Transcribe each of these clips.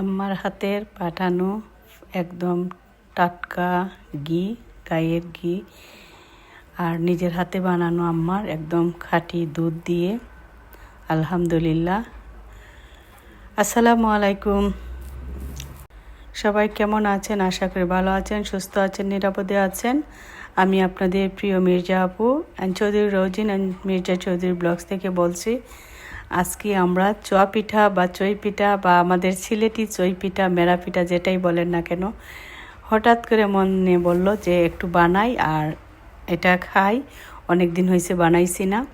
আমার হাতের পাঠানো একদম টাটকা ঘি, গাইয়ের ঘি আর নিজের হাতে বানানো আমার একদম খাঁটি দুধ দিয়ে। আলহামদুলিল্লাহ। আসসালামু আলাইকুম। সবাই কেমন আছেন? আশা করি ভালো আছেন, সুস্থ আছেন, নিরাপদে আছেন। আমি আপনাদের প্রিয় মির্জা আপু and Chowdhury Rozin and Mirza Chowdhury vlogs থেকে বলছি আজকে আমরা চোয়া পিঠা বা চই পিঠা বা আমাদের সিলেটি চই পিঠা, মেরা পিঠা যেটাই বলেন না কেন, হঠাৎ করে মনে বলল যে একটু বানাই আর এটা খাই অনেক দিন হয়েছে বানাইছি না।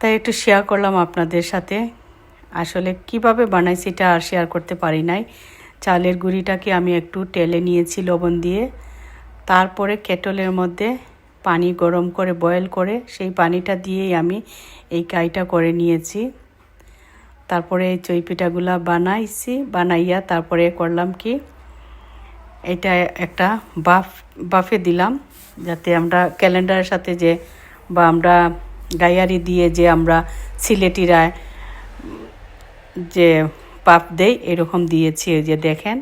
তাই একটু শেয়ার করলাম আপনাদের সাথে। আসলে কীভাবে বানাইছি এটা আর শেয়ার করতে পারি নাই। চালের গুঁড়িটাকে আমি একটু টেলে নিয়েছি লবণ দিয়ে। তারপরে কেটলের মধ্যে পানি গরম করে বয়েল করে সেই পানিটা দিয়েই আমি এই কাইটা করে নিয়েছি। তারপরে এই চই পিঠাগুলা বানাইছি, বানাইয়া তারপরে করলাম কি, এটা একটা বাফ, বাফে দিলাম, যাতে আমরা ক্যালেন্ডারের সাথে যে বা আমরা গাইয়ারি দিয়ে যে আমরা সিলেটিরা যে পাপ দেই, এরকম দিয়েছি যে দেখেন।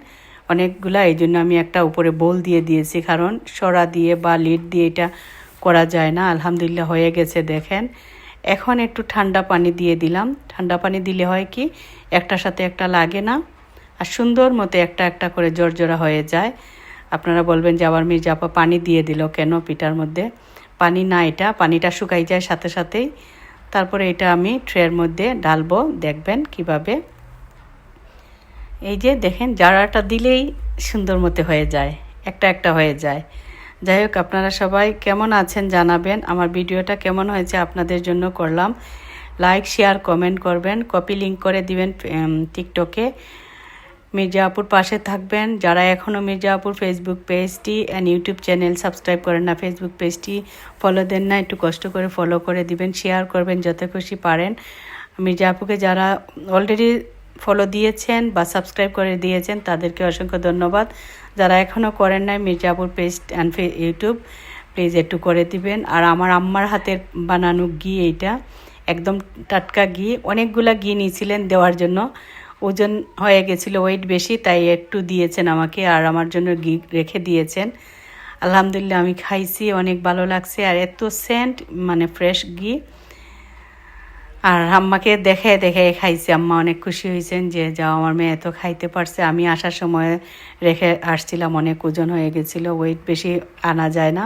অনেকগুলা এই জন্য আমি একটা উপরে বোল দিয়ে দিয়েছি। কারণ সরা দিয়ে বা লিড দিয়ে এটা করা যায় না। আলহামদুলিল্লাহ হয়ে গেছে, দেখেন। এখন একটু ঠান্ডা পানি দিয়ে দিলাম। ঠান্ডা পানি দিলে হয় কি, একটার সাথে একটা লাগে না। আর সুন্দর মতো একটা একটা করে জর্জরা হয়ে যায়। আপনারা বলবেন যে, আবার মির্জাপা পানি দিয়ে দিল কেন পিঠার মধ্যে? পানি না এটা। পানিটা শুকাই যায় সাথে সাথেই। তারপরে এটা আমি ট্রের মধ্যে ডালবো দেখবেন কীভাবে এই যে দেখেন, জারাটা দিলেই সুন্দর মতো হয়ে যায়, একটা একটা হয়ে যায়। যাই হোক, আপনারা সবাই কেমন আছেন জানাবেন। আমার ভিডিওটা কেমন হয়েছে আপনাদের জন্য করলাম। লাইক শেয়ার কমেন্ট করবেন কপি লিঙ্ক করে দিবেন টিকটকে মির্জাপুর পাশে থাকবেন। যারা এখনও মির্জাপুর ফেসবুক পেজটি অ্যান্ড ইউটিউব চ্যানেল সাবস্ক্রাইব করেন না ফেসবুক পেজটি ফলো দেন না, একটু কষ্ট করে ফলো করে দিবেন শেয়ার করবেন, যত খুশি পারেন। মির্জাপুরকে যারা অলরেডি ফলো দিয়েছেন বা সাবস্ক্রাইব করে দিয়েছেন, তাদেরকে অসংখ্য ধন্যবাদ। যারা এখনও করেন নাই, Mirzapur page and YouTube please একটু করে দিবেন। আর আমার আম্মার হাতের বানানো ঘি এইটা, একদম টাটকা ঘি। অনেকগুলা ঘি নিয়েছিলেন দেওয়ার জন্য। ওজন হয়ে গেছিল ওয়েট বেশি, তাই একটু দিয়েছেন আমাকে আর আমার জন্য ঘি রেখে দিয়েছেন। আলহামদুলিল্লাহ আমি খাইছি, অনেক ভালো লাগছে। আর এত সেন্ট মানে ফ্রেশ ঘি। আর আম্মাকে দেখে দেখে খাইছি। আম্মা অনেক খুশি হয়েছেন যে, যাও, আমার মেয়ে এত খাইতে পারছে। আমি আসার সময় রেখে আসছিলাম, অনেক ওজন হয়ে গেছিল ওয়েট বেশি আনা যায় না।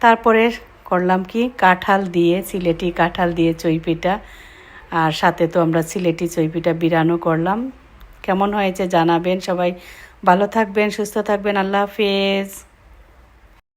তারপরে করলাম কি? কাঁঠাল দিয়ে, সিলেটি কাঁঠাল দিয়ে চইপিটা আর সাথে তো আমরা সিলেটি চইপিটা বিরানো করলাম। কেমন হয়েছে জানাবেন সবাই। ভালো থাকবেন, সুস্থ থাকবেন। আল্লাহ হাফেজ।